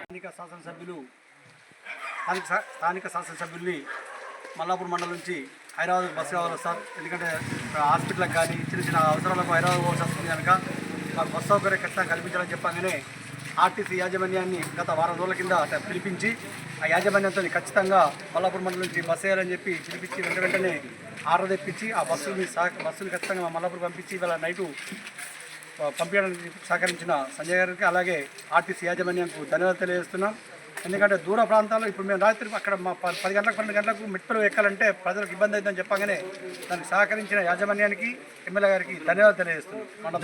స్థానిక శాసనసభ్యులు స్థానిక శా- స్థానిక శాసనసభ్యుల్ని మల్లాపూర్ మండలం నుంచి హైదరాబాద్ బస్సు కావాలి సార్? ఎందుకంటే హాస్పిటల్కి కానీ చిన్న చిన్న అవసరాలకు హైదరాబాద్ పోవాల్సి వస్తుంది కనుక మాకు బస్సు సౌకర్యం ఖచ్చితంగా కల్పించాలని చెప్పగానే ఆర్టీసీ యాజమాన్యాన్ని గత వారం రోజుల కింద పిలిపించి ఆ యాజమాన్యంతో ఖచ్చితంగా మల్లాపూర్ మండలం నుంచి బస్సు వేయాలని చెప్పి పిలిపించి వెంట వెంటనే ఆర్డర్ తెప్పించి ఆ బస్సుని సహ బస్సుని ఖచ్చితంగా మా మల్లాపూర్ పంపించి ఇవాళ నైటు పంపించడానికి సహకరించిన సంజయ్ గారికి అలాగే ఆర్టీసీ యాజమాన్యంకు ధన్యవాదాలు తెలియజేస్తున్నాం. ఎందుకంటే దూర ప్రాంతాల్లో ఇప్పుడు మేము రాత్రి అక్కడ మా పది గంటలకు పన్నెండు గంటలకు మెట్పలు ఎక్కాలంటే ప్రజలకు ఇబ్బంది అవుతుందని చెప్పగానే దానికి సహకరించిన యాజమాన్యానికి ఎమ్మెల్యే గారికి ధన్యవాదాలు తెలియజేస్తున్నాం.